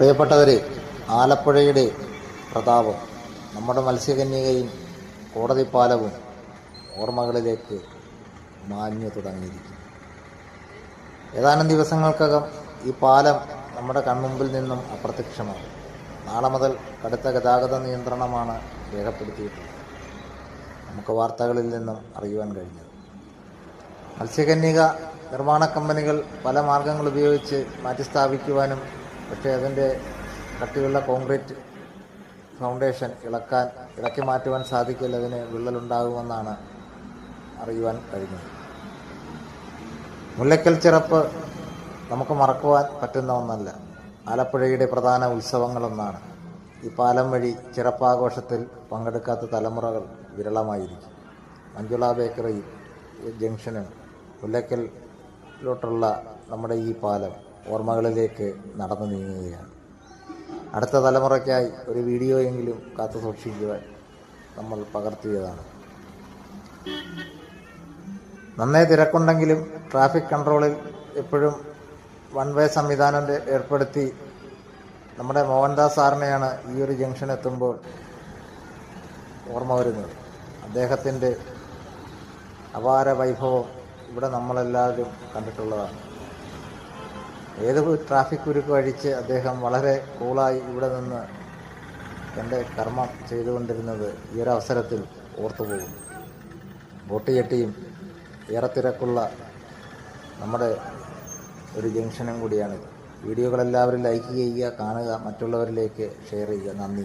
പ്രിയപ്പെട്ടവരെ ആലപ്പുഴയുടെ പ്രതാപം നമ്മുടെ മത്സ്യകന്യകയും കോടതിപ്പാലവും ഓർമ്മകളിലേക്ക് മാഞ്ഞു തുടങ്ങിയിരിക്കുന്നു. ഏതാനും ദിവസങ്ങൾക്കകം ഈ പാലം നമ്മുടെ കൺമുമ്പിൽ നിന്നും അപ്രത്യക്ഷമാണ് നാളെ മുതൽ കടുത്ത ഗതാഗത നിയന്ത്രണമാണ് രേഖപ്പെടുത്തിയിട്ടുള്ളത്. നമുക്ക് വാർത്തകളിൽ നിന്നും അറിയുവാൻ കഴിഞ്ഞത്. മത്സ്യകന്യക നിർമ്മാണ കമ്പനികൾ പല മാർഗങ്ങൾ ഉപയോഗിച്ച് മാറ്റിസ്ഥാപിക്കുവാനും പക്ഷേ അതിന്റെ കട്ടിയുള്ള കോൺക്രീറ്റ് ഫൗണ്ടേഷൻ ഇളക്കാൻ ഇളക്കി മാറ്റുവാൻ സാധിക്കില്ല. അതിന് വിള്ളലുണ്ടാകുമെന്നാണ് അറിയുവാൻ കഴിഞ്ഞത്. മുല്ലക്കൽ ചിറപ്പ് നമുക്ക് മറക്കുവാൻ പറ്റുന്ന ഒന്നല്ല. ആലപ്പുഴയുടെ പ്രധാന ഉത്സവങ്ങളൊന്നാണ്. ഈ പാലം വഴി ചിറപ്പാഘോഷത്തിൽ പങ്കെടുക്കാത്ത തലമുറകൾ വിരളമായിരിക്കും. മഞ്ജുള ബേക്കറി ജംഗ്ഷനും മുല്ലക്കലിലോട്ടുള്ള നമ്മുടെ ഈ പാലം ഓർമ്മകളിലേക്ക് നടന്നു നീങ്ങുകയാണ്. അടുത്ത തലമുറയ്ക്കായി ഒരു വീഡിയോയെങ്കിലും കാത്തു സൂക്ഷിക്കുവാൻ നമ്മൾ പകർത്തിയതാണ്. നന്നേ തിരക്കുണ്ടെങ്കിലും ട്രാഫിക് കൺട്രോളിൽ എപ്പോഴും വൺ വേ സംവിധാനം ഏർപ്പെടുത്തി നമ്മുടെ മോഹൻദാസ് സാറിനെയാണ് ഈ ഒരു ജംഗ്ഷൻ എത്തുമ്പോൾ ഓർമ്മ വരുന്നത്. അദ്ദേഹത്തിന്റെ അപാര വൈഭവം ഇവിടെ നമ്മളെല്ലാവരും കണ്ടിട്ടുള്ളതാണ്. ഏത് ട്രാഫിക് കുരുക്ക് അഴിച്ച് അദ്ദേഹം വളരെ കൂളായി ഇവിടെ നിന്ന് എന്റെ കർമ്മം ചെയ്തുകൊണ്ടിരുന്നത് ഈ ഒരു അവസരത്തിൽ ഓർത്തുപോകും ബോട്ട് ചട്ടിയും ഏറെ തിരക്കുള്ള നമ്മുടെ ഒരു ജംഗ്ഷനും കൂടിയാണിത്. വീഡിയോകളെല്ലാവരും ലൈക്ക് ചെയ്യുക കാണുക മറ്റുള്ളവരിലേക്ക് ഷെയർ ചെയ്യുക. നന്ദി.